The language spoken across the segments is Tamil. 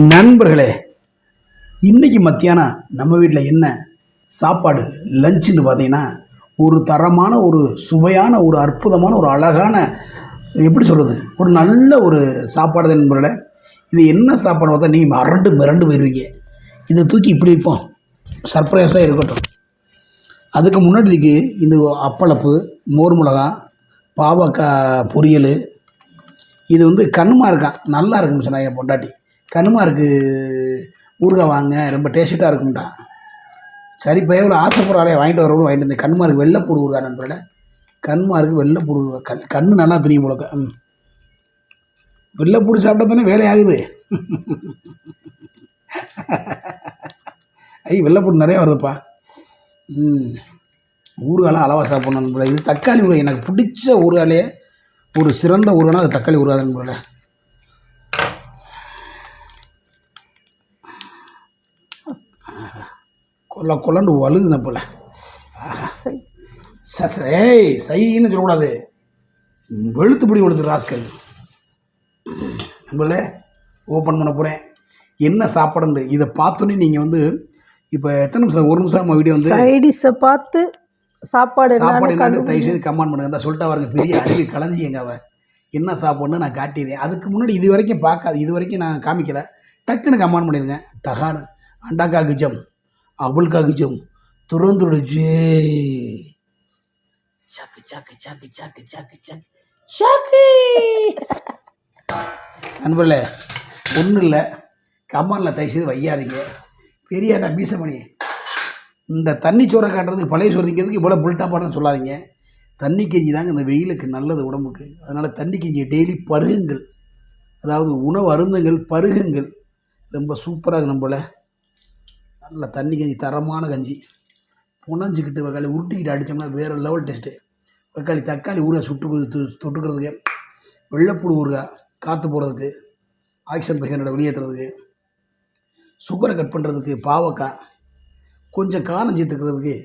நண்பர்களே இன்னைக்கு மத்தியானம் நம்ம வீட்டில் என்ன சாப்பாடு? லஞ்சுன்னு பார்த்தீங்கன்னா ஒரு தரமான ஒரு சுவையான ஒரு அற்புதமான ஒரு அழகான எப்படி சொல்கிறது ஒரு நல்ல ஒரு சாப்பாடு தான் நண்பர்களே. இது என்ன சாப்பாடு பார்த்தா நீங்கள் மறண்டு மிரண்டு போயிடுவீங்க இதை தூக்கி இப்படி வைப்போம். சர்ப்ரைஸாக இருக்கட்டும். அதுக்கு முன்னாடிக்கு இந்த அப்பளப்பு மோர் மிளகா பாவக்காய் பொரியல் இது வந்து கண்ணுமா இருக்கான் நல்லா இருக்கும் சொன்னா என் பொண்டாட்டி. கனுமாருக்கு ஊறுகாய் வாங்க ரொம்ப டேஸ்ட்டாக இருக்கும்டா. சரி இப்போ எவ்வளோ ஆசைப்படுறாளே வாங்கிட்டு வரவங்களும் வாங்கிட்டு வந்து கண்மாருக்கு வெள்ளை பூடு ஊறுகாய் நண்பர்களே. கண்மாருக்கு வெள்ளை வெள்ளைப்பூடு ஊறுகாய் கண் கண்ணு நல்லா தெரியும் போலக்க ம். வெள்ளைப்பூடு சாப்பிட்டா தானே வேலையாகுது ஐ வெள்ளைப்பூடு நிறையா வருதுப்பா. ம். ஊறுகாலாம் அளவாக சாப்பிடணும் நண்பர்களே. இது தக்காளி ஊறுகாய். எனக்கு பிடிச்ச ஊறுகாலே ஒரு சிறந்த ஊறுகானா அது தக்காளி ஊறுகாய் நண்பர்களே. கொல்ல கொல்லண்டு வலுதுன போல. ஏய் சைன்னு சொல்லக்கூடாது. வெளுத்து பிடி வெளுத்து ராஸ்கல். நண்பர்களே ஓப்பன் பண்ண போகிறேன் என்ன சாப்பாடுன்னு இதை பார்த்தோன்னே நீங்கள் வந்து இப்போ எத்தனை நிமிஷம் ஒரு நிமிஷம் வீடியோ வந்து சைடிஸை பார்த்து சாப்பாடு சாப்பாடு என்னன்னு தயவு செய்து கமெண்ட் பண்ணுங்க. இந்த சொல்லிட்டு அவருங்க பெரிய அறிவு கலைஞ்சிங்க அவ. என்ன சாப்பாடுன்னு நான் காட்டிடுறேன். அதுக்கு முன்னாடி இது வரைக்கும் பார்க்காது இது வரைக்கும் நான் காமிக்கல. டக்குன்னு கமெண்ட் பண்ணிடுங்க. டகானு. அண்டாக்கா கிச்சம் அபுல்கா கிச்சம் துறந்துடுச்சு சக்கு சக்கு சக்கு சக்கு சக்கு சக்கு. சக்கு! நண்பர்களே ஒன்றும் இல்லை. கமானில் தயவு செய்து வையாதீங்க. பெரியாண்டா மீசமணி. இந்த தண்ணி சோறை காட்டுறதுக்கு பழைய சோறு திங்கிறதுக்கு இவ்வளோ புல்டாப்பாடுன்னு சொல்லாதீங்க. தண்ணி கஞ்சி தாங்க இந்த வெயிலுக்கு நல்லது உடம்புக்கு. அதனால் தண்ணி கஞ்சியை டெய்லி பருகுங்கள். அதாவது உணவு அருந்துங்கள் பருகுங்கள். ரொம்ப சூப்பராக நம்மள நல்ல தண்ணி கஞ்சி தரமான கஞ்சி. புனஞ்சிக்கிட்டு வக்காளி உருட்டிக்கிட்டு அடித்தோம்னா வேறு லெவல் டேஸ்ட்டு வக்காளி தக்காளி ஊறுகாய் சுட்டு தொட்டுக்கிறதுக்கு வெள்ளைப்பூடு ஊறுகாய் காற்று போகிறதுக்கு ஆக்சிஜன் பேஷண்ட்டோட வெளியேற்றுறதுக்கு சுகரை கட் பண்ணுறதுக்கு பாவக்காய் கொஞ்சம் காரம் சேர்த்துக்கிறதுக்கு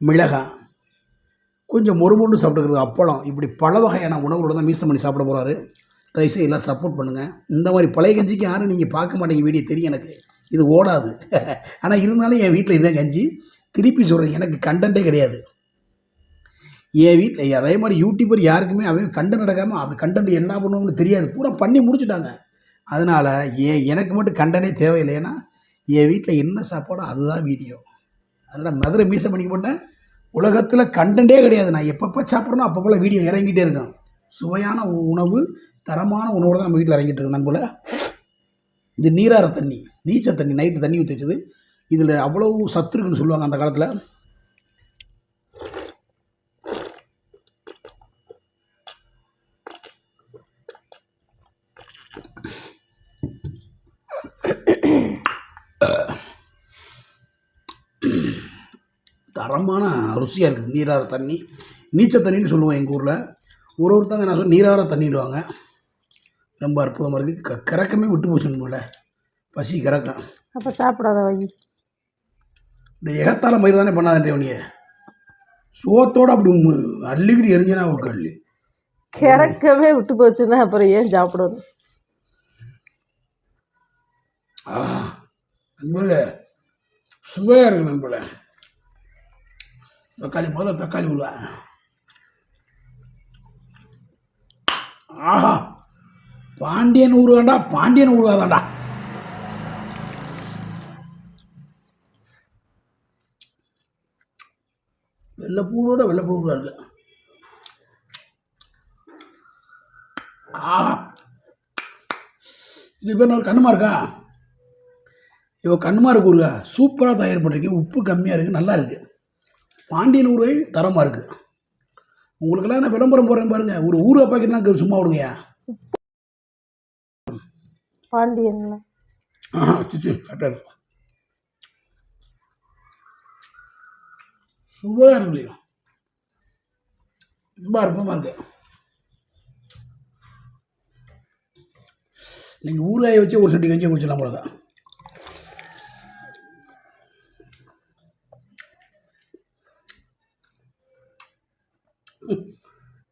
மிளகாய் கொஞ்சம் மொறுமொண்டு சாப்பிட்டுக்கிறது அப்பளம். இப்படி பல வகையான உணவுகளோட தான் மீசம் பண்ணி சாப்பிட போகிறாரு தயவுசெய்து எல்லாம் சப்போர்ட் பண்ணுங்கள் இந்த மாதிரி பழைய கஞ்சிக்கு யாரும் நீங்கள் பார்க்க மாட்டேங்க வீடியோ தெரியும் எனக்கு. இது ஓடாது. ஆனால் இருந்தாலும் என் வீட்டில் இதான் கஞ்சி. திருப்பி சொல்கிறேன் எனக்கு கண்டென்ட்டே கிடையாது. என் வீட்டில் அதே மாதிரி யூடியூபர் யாருக்குமே அவன் கண்டென்ட் நடக்காமல் அப்படி கண்டென்ட் என்ன பண்ணுவோம்னு தெரியாது. பூரா பண்ணி முடிச்சுட்டாங்க. அதனால் ஏன் எனக்கு மட்டும் கண்டனே தேவையில்லை. ஏன்னா என் வீட்டில் என்ன சாப்பாடோ அதுதான் வீடியோ. அதனால் மதுரை மீசை பண்ணிக்க போட்டேன் உலகத்தில் கண்டென்ட்டே கிடையாது. நான் எப்பப்போ சாப்பிட்றனோ அப்பப்போல வீடியோ இறங்கிட்டே இருக்கேன் சுவையான உணவு தரமான உணவோடு தான் நம்ம வீட்டில் இறங்கிட்டு இருக்கேன் நண்பர்களே. இது நீரார தண்ணி நீச்சல் தண்ணி நைட்டு தண்ணி ஊற்றி வச்சது. இதில் அவ்வளவு சத்து இருக்குன்னு சொல்லுவாங்க அந்த காலத்தில். தரமான ருசியாக இருக்குது. நீரார தண்ணி. நீச்சல் தண்ணின்னு சொல்லுவோம் எங்கள் ஊரில். ஒரு ஒருத்தங்க நான் சொல்ல நீரார தண்ணிடுவாங்க ரொம்ப அற்புதமாக இருக்குது க கிறக்கமே விட்டு போச்சு போல. பசி கிறக்கம் அப்போ சாப்பிடாத வை. இந்த எகத்தால மயிர் தானே பண்ணாதே உனிய சோத்தோடு அப்படி அள்ளிக்கிட்டு எரிஞ்சனா ஒரு கல் கிறக்கவே விட்டு போச்சுன்னா அப்புறம் ஏன் சாப்பிடணும்? ஆஹா நண்பர்களே சுவையாக இருக்கு நண்பர்களே. தக்காளி முதல்ல தக்காளி உருவா ஆஹா பாண்டியன் ஊருவாண்டா பாண்டியன் ஊருகாதாண்டா. வெள்ளைப்பூடோட வெள்ளைப்பூ ஊறுகாய் இருக்கு. ஆஹா. இது பேர் ஒரு கண்ணுமா இருக்கா இவன் கண்ணுமா இருக்கு ஊருகா. சூப்பராக தயார் பண்ணிருக்கீங்க உப்பு கம்மியாக இருக்குது நல்லா இருக்குது பாண்டியன் ஊறுகாய் தரமாக இருக்குது உங்களுக்கெல்லாம் நான் விளம்பரம் போடுறேன் பாருங்கள் ஒரு ஊறுகாய் பாக்கெட் தான் சும்மா விடுங்கயா பாண்டியன்ல ஆஹா சிச்சு கரெக்டாக இருக்கு சுவையாக இருக்கு ரொம்ப அற்புதமாக இருக்கு நீங்கள் ஊராய வச்சு ஒரு சட்டி கஞ்சி குடிச்சிடலாம் போல தான்.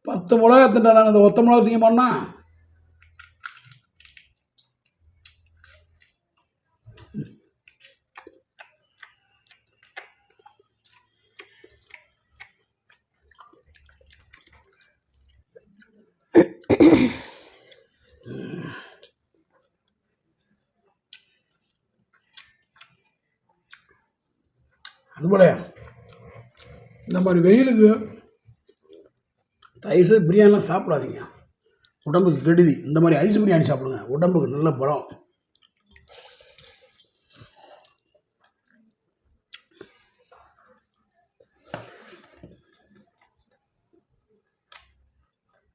பத்து மிளகா தின்ட்டா நாங்கள் அந்த ஒத்த மிளகா திங்க மாட்டோம்னா அன்பளே இந்த மாதிரி வெயிலுக்கு தயவு செய்து பிரியாணிலாம் சாப்பிடாதீங்க. உடம்புக்கு கெடுதி. இந்த மாதிரி ஐஸ் பிரியாணி சாப்பிடுங்க. உடம்புக்கு நல்ல பலம்.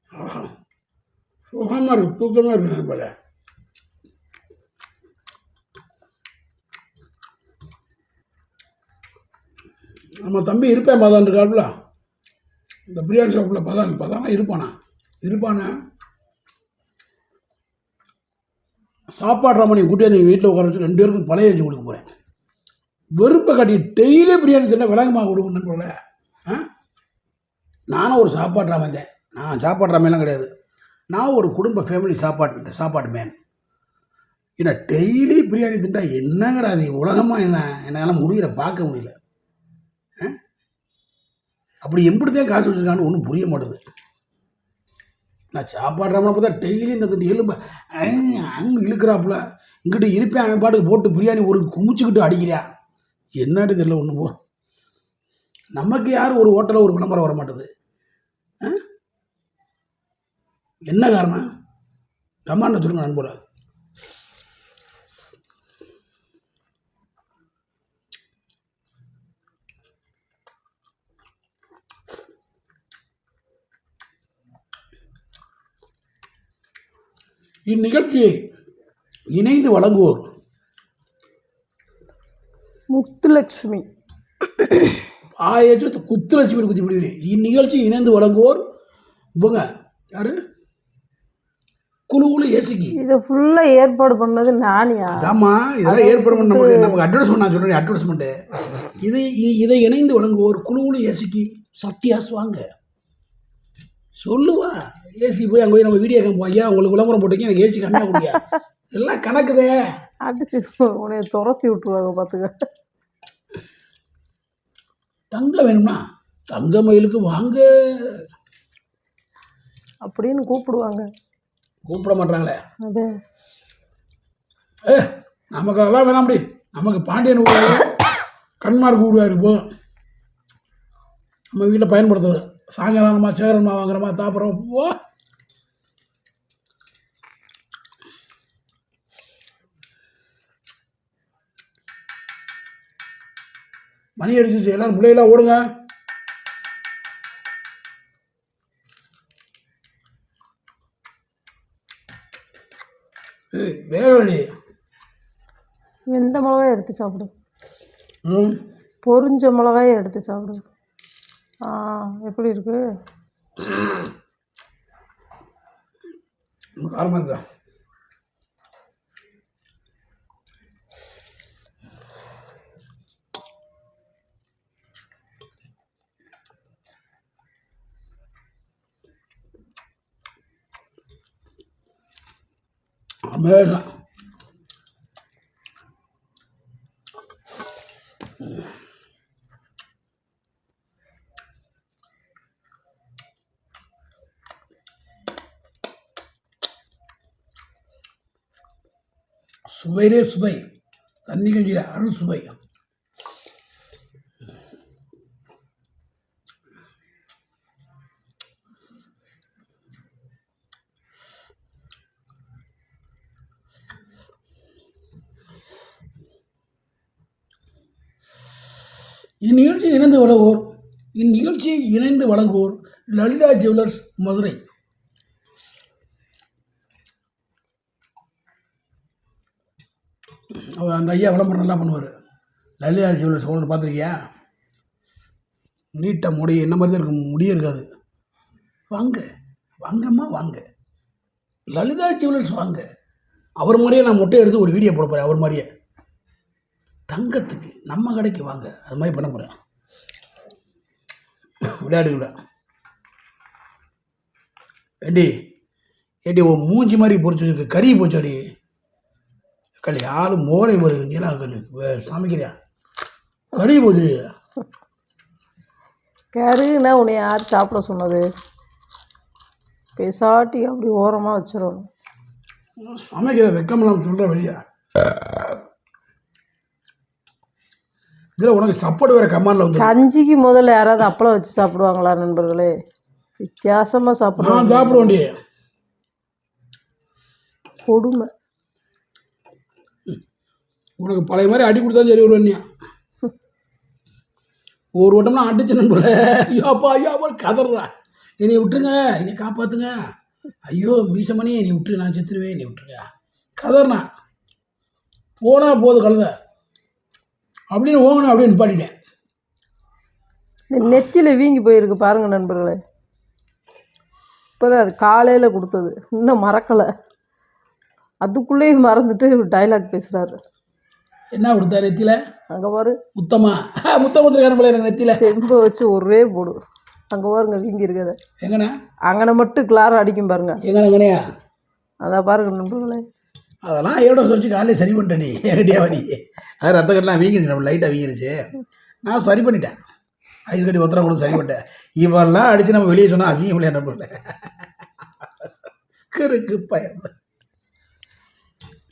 ஆஹா. சுகமாக இருக்கு தூக்கமாக இருக்குது போல. நம்ம தம்பி இருப்பேன் பதான் இருக்காப்புல. இந்த பிரியாணி ஷாப்பில் பதான் பதானா இருப்பானா? இருப்பானா? சாப்பாடு ரமணி கூட்டி நீங்கள் வீட்டில் உட்கார வச்சு ரெண்டு பேருக்கும் பழைய செஞ்சு கொடுக்க போகிறேன் வெறுப்பை காட்டி டெய்லி பிரியாணி செஞ்சால் விலகமாக கொடுக்கணும்னு போல ஆ? நானும் ஒரு சாப்பாடு ராமன் தான். நான் சாப்பாடு ராமையெல்லாம் கிடையாது. நான் ஒரு குடும்ப ஃபேமிலி சாப்பாடு சாப்பாடு மேன் ஏன்னா டெய்லி பிரியாணி தின்ட்டால் என்னங்கடா அது உலகமாக என்ன? என்னால் முடியல பார்க்க முடியல. அப்படி எப்படிதான் காசு வச்சுருக்கான்னு ஒன்றும் புரிய மாட்டுது. நான் சாப்பாடுறாமல் பார்த்தா டெய்லி இந்த திண்டு எலும்பு அங்கே இழுக்கிறாப்புல. இங்கிட்ட இருப்பேன் அவன் பாட்டுக்கு போட்டு பிரியாணி ஒரு குமிச்சுக்கிட்டு அடிக்கிறியா? என்னட்டு தெரியல ஒன்று போ. நமக்கு யார் ஒரு ஹோட்டலில் ஒரு விளம்பரம் வர மாட்டேது? ஆ? என்ன காரணம்? கமாண்ட சொல்லுங்க நண்போட இந்நிகழ்ச்சியை இணைந்து வழங்குவோர் முத்துலட்சுமி. ஆயிரத்தி குத்துலட்சுமி குத்தி பிடிவு இந்நிகழ்ச்சி இணைந்து வழங்குவோர் இவங்க யாரு? குழு குழு ஏசிக்கி. இதை ஃபுல்லாக ஏற்பாடு பண்ணது நானியா அதாம்மா இதெல்லாம் ஏற்பாடு பண்ண நமக்கு நமக்கு அட்வர்டைஸ்மெண்ட் நான் சொல்கிறேன் அட்வர்டைஸ்மெண்ட்டு இது இதை இணைந்து வழங்குவோர் குழு குழு ஏசிக்கு சத்யாஸ் வாங்க. சொல்லுவா. ஏசி போய் அங்கே போய் நம்ம வீடியோ காமிப்போம் ஐயா உங்களுக்கு விளம்பரம் போட்டீங்க எனக்கு ஏசி கம்மியாக கொடுங்க. எல்லாம் கணக்குதே. அடிச்சு உன்னை துரத்தி விட்டுருவாங்க பார்த்துக்க தங்கம் வேணும்னா தங்க மயிலுக்கு வாங்க. அப்படின்னு கூப்பிடுவாங்க. கூப்பிட மாட்டாங்களே. அது ஏ நமக்கு அதெல்லாம் வேணாம் அப்படி. நமக்கு பாண்டியன் ஊருவாரு கண்மார்க்கு ஊருவாரு இப்போ. நம்ம வீட்டில் பயன்படுத்துறது. சாயங்காலமா சேகரமா வாங்குறோமா தாப்புறோம் போ மணி அடிச்சிச்சு எல்லாரும் பிள்ளைகளாம் ஓடுங்க. வேகடி எந்த மிளகாய் எடுத்து சாப்பிடு. ம். பொரிஞ்ச மிளகாயை எடுத்து சாப்பிடு. எப்படி இருக்கு? காரமாக இருக்கா? அமேசம் சுவையிலே சுவை. தண்ணி கஞ்சியில் அருள் சுவை. இந்நிகழ்ச்சியை இணைந்து வழங்குவோர் இந்நிகழ்ச்சியை இணைந்து வழங்குவோர் லலிதா ஜுவல்லர்ஸ் மதுரை. அந்த ஐயா விளம்பரம் நல்லா பண்ணுவார். லலிதா ஜுவல்லர்ஸ் ஓனர் பார்த்துருக்கியா? நீட்டாக முடி என்ன மாதிரி தான் இருக்கும் முடியே இருக்காது. வாங்க வாங்கம்மா வாங்க. லலிதா ஜுவல்லர்ஸ் வாங்க. அவர் மாதிரியே நான் மொட்டை எடுத்து ஒரு வீடியோ போட போகிறேன் அவர் மாதிரியே. தங்கத்துக்கு நம்ம கடைக்கு வாங்க அது மாதிரி பண்ண போகிறேன் விளையாடு விட. ஏண்டி ஏண்டி உன் மூஞ்சி மாதிரி பொறிச்சு வச்சுருக்கு கறி போச்சாடி களி ஆளு மோரை நீலா கல் சமைக்கிறியா? கறி போச்சுடி கருன்னா உன்னை யார் சாப்பிட சொன்னது? பேசாட்டி அப்படி ஓரமாக வச்சிடணும் சமைக்கிற வெக்கமெல்லாம் சொல்கிற வெளியா இதில் உனக்கு சப்போர்ட் வேறு கமாண்டில் வந்து கஞ்சிக்கு முதல்ல யாராவது அப்பளம் வச்சு சாப்பிடுவாங்களா நண்பர்களே? வித்தியாசமாக சாப்பிடுவாங்க. நான் சாப்பிட வேண்டிய கொடுமை. உனக்கு பழைய மாதிரி அடி கொடுத்தா சரி வருவேன்யா ஒரு வட்டம்னா அடிச்சு நண்பர் ஐயோப்பா ஐயோப்பா கதறா. என்னை விட்டுருங்க என்னை காப்பாற்றுங்க ஐயோ மீசமணி என்னை விட்டுரு நான் செத்துருவேன் என்னை விட்டுருங்க கதறினா போனால் போதும் கழுத. அப்படின்னு ஓங்கணும் அப்படின்னு நிப்பாட்டிட்டேன். நெத்தியில் வீங்கி போயிருக்கு பாருங்க நண்பர்களே. இப்போதான் அது காலையில் கொடுத்தது. இன்னும் மறக்கலை. அதுக்குள்ளேயும் மறந்துட்டு டைலாக் பேசுகிறாரு என்ன கொடுத்தா நெத்தியில்? அங்கே பாரு. முத்தமா முத்தம் கொடுத்துருக்கான போல எனக்கு நெத்தியில். செம்பை வச்சு ஒரே போடு. அங்கே பாருங்க வீங்கி இருக்கத. எங்கண்ணா? அங்கனை மட்டும் கிளார அடிக்கும் பாருங்க. எங்கண்ணா எங்கனையா அதான் பாருங்க நண்பர்களே. அதெல்லாம் எவ்வளோ சொல்லி காலையில் சரி பண்ணிட்டேன் நீ. என்கிட்டயா நீ? அது ரத்த கட்டெலாம் வீங்கிருச்சு நம்ம லைட்டாக வீங்கிருச்சு. நான் சரி பண்ணிட்டேன். ஐஸ் கட்டி ஒத்தரம் கொடுத்து சரி பண்ணிட்டேன். இவெல்லாம் அடித்து நம்ம வெளியே சொன்னால் அசிங்கம் இல்லையா நம்மள கருக்கு பயம்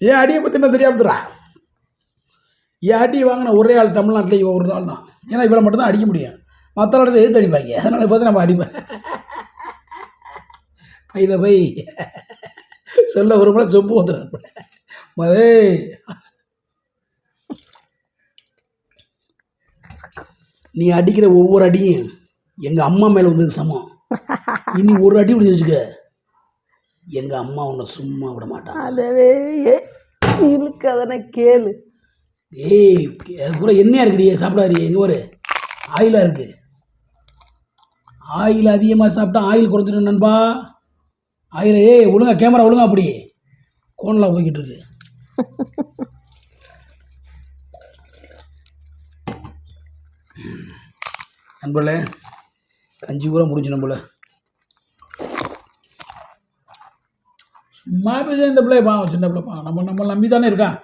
ஏன் அடியை பற்றி என்ன தெரியாமத்துறா ஏடி வாங்கின ஒரே ஆள் தமிழ்நாட்டில் இவன் ஒரு ஆள் தான் ஏன்னா இவளை மட்டும்தான் அடிக்க முடியும். மற்ற இடத்துல எதிர்த்து அடிப்பாங்க. அதனால் பார்த்து நம்ம அடிப்பேன் இதை போய் சொல்ல வரும்போது சொம்பு வந்துடும் மதே. நீ அடிக்கிற ஒவ்வொரு அடியும் எங்கள் அம்மா மேலே வந்தது சமம். இனி ஒரு அடி முடிஞ்சு வச்சுக்க. எங்கள் அம்மா உன்னை சும்மா விட மாட்டான் அதவே இழுக்காதன கேளு. ஏய் அது பூரா எண்ணெயாக இருக்குடியே சாப்பிடாதீ எங்கே ஒரு ஆயிலாக இருக்குது ஆயில் அதிகமாக சாப்பிட்டா ஆயில் குறைஞ்சிடும் நண்பா. ஆயில் ஏய் ஒழுங்கா கேமரா ஒழுங்கா அப்படி. கோனில் போய்கிட்டு இருக்கு. நண்பர்களே கஞ்சி பூரா முடிஞ்சு நம்மள சும்மா பேச இந்த பிள்ளை பா சின்ன பிள்ளை பா நம்ம நம்ம நம்பி தானே இருக்கான்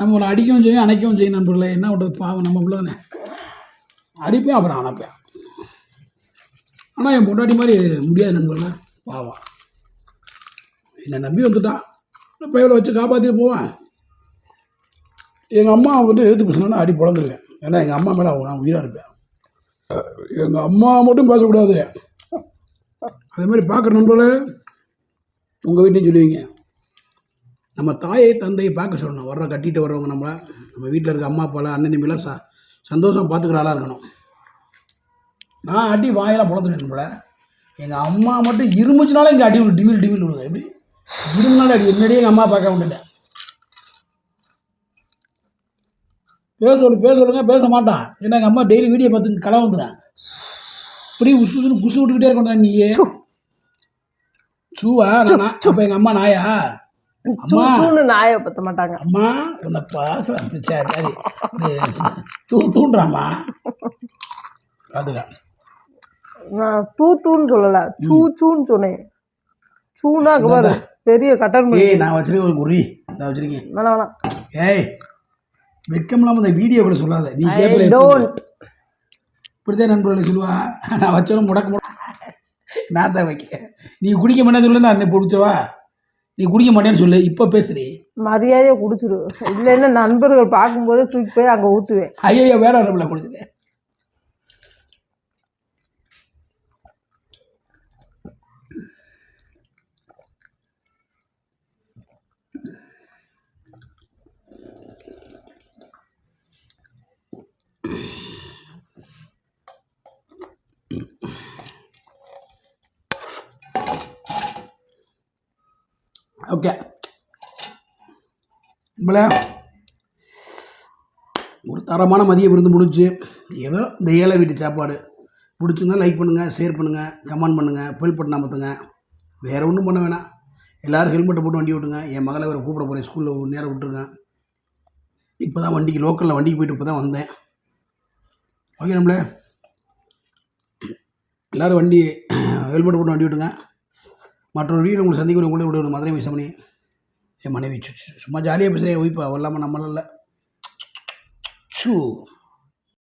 நம்மளை அடிக்கவும் செய்யும் அணைக்கவும் செய்யும் நண்பர்களே. என்ன பண்ணுறது பாவம் நம்ம பிள்ளை தானே அடிப்பேன் அப்புறம் அணைப்பேன் ஆனால் என் பொண்டாட்டி மாதிரி முடியாது நண்பர்களே. பாவம். என்னை நம்பி வந்துட்டான் இப்போ வச்சு காப்பாற்றிட்டு போவேன். எங்கள் அம்மா வந்து எதிர்த்து பேசினா அடி பிறந்துருவேன் ஏன்னா எங்கள் அம்மா மேலே நான் உயிராக இருப்பேன். எங்கள் அம்மா மட்டும் பேசக்கூடாது. அதே மாதிரி பார்க்குற நண்பர்களே. உங்கள் வீட்டையும் சொல்லுவீங்க. நம்ம தாயை தந்தையை பார்க்க சொல்லணும். வர்ற கட்டிட்டு வர்றவங்க நம்மளை நம்ம வீட்டில் இருக்க அம்மா அப்பாலாம் அண்ணன் தம்பிலாம் ச சந்தோஷம் பார்த்துக்கிற ஆளாக இருக்கணும். நான் அடி வாயெல்லாம் பிறந்துட்டேன் நம்மளை. எங்கள் அம்மா மட்டும் இருமுச்சுனாலும் இங்கே அடி விழு டிமில் டிமில் விழுங்க எப்படி? இருமுனாலும் அடி முன்னாடியே எங்கள் அம்மா பார்க்க விட்டுட்டேன் பேச சொல்லு பேச சொல்லுங்க பேச மாட்டான். ஏன்னா எங்கள் அம்மா டெய்லி வீடியோ பார்த்து களை வந்துடுறேன் இப்படி உசு உசுன்னு குசு விட்டுக்கிட்டே இருக்கணும் நீயே. சூவா நான்? அப்போ எங்கள் அம்மா நாயா? சூன்னு நாயை பற்ற மாட்டாங்க. அம்மா உன்னை பாசம் சரி சரி தூ அதுதான். நான் தூ தூன்னு சொல்லலை. சூ சூன்னு சொன்னேன். சூனா பாரு பெரிய பண்ணி ஏய் நான் வச்சிருக்கேன் ஒரு குறி. நான் வச்சிருக்கேன். வேணாம் வேணாம். ஏய் வெக்கம் இல்லாமல் இந்த வீடியோ கூட சொல்லாத. நீ ஐ கேட்கல டோன்ட் இப்படிதான் நண்பர்களை சொல்லுவா. நான் வச்சாலும் முடக்க முட நான் தான் வைக்க. நீ குடிக்க மாட்டேன்னு சொல்லு நான் பிடிச்சவா நீ குடிக்க மாட்டேன்னு சொல்லு இப்போ பேசுறீ மரியாதையை குடிச்சிரு. இல்லைன்னா நண்பர்கள் பார்க்கும்போது தூக்கி போய் அங்கே ஊற்றுவேன் ஐயோ வேற நம்மள குடிச்சிட்டேன் ஓகே. நம்மள ஒரு தரமான மதிய விருந்து முடிஞ்சு ஏதோ இந்த ஏழை வீட்டு சாப்பாடு. பிடிச்சிருந்தா லைக் பண்ணுங்கள் ஷேர் பண்ணுங்கள் கமெண்ட் பண்ணுங்கள் பெல் பட்டன் அமர்த்துங்க. வேறு ஒன்றும் பண்ண வேணாம். எல்லோரும் ஹெல்மெட்டை போட்டு வண்டி விட்டுங்க என் மகளை வேறு கூப்பிட போகிறேன் ஸ்கூலில் நேரம் விட்டுருங்க. இப்போ தான் வண்டிக்கு லோக்கலில் வண்டிக்கு போயிட்டு இப்போ தான் வந்தேன். ஓகே நம்மளே. எல்லோரும் வண்டி ஹெல்மெட் போட்டு வண்டி விட்டுங்க மற்றொரு வீடு உங்களுக்கு சந்திக்கணும் உங்களை விட மதுரை விசமணி. என் மனைவி சும்மா ஜாலியாக பேசுகிறேன் ஒய்ப்பா அவள் இல்லாமல் நம்மளால் சூ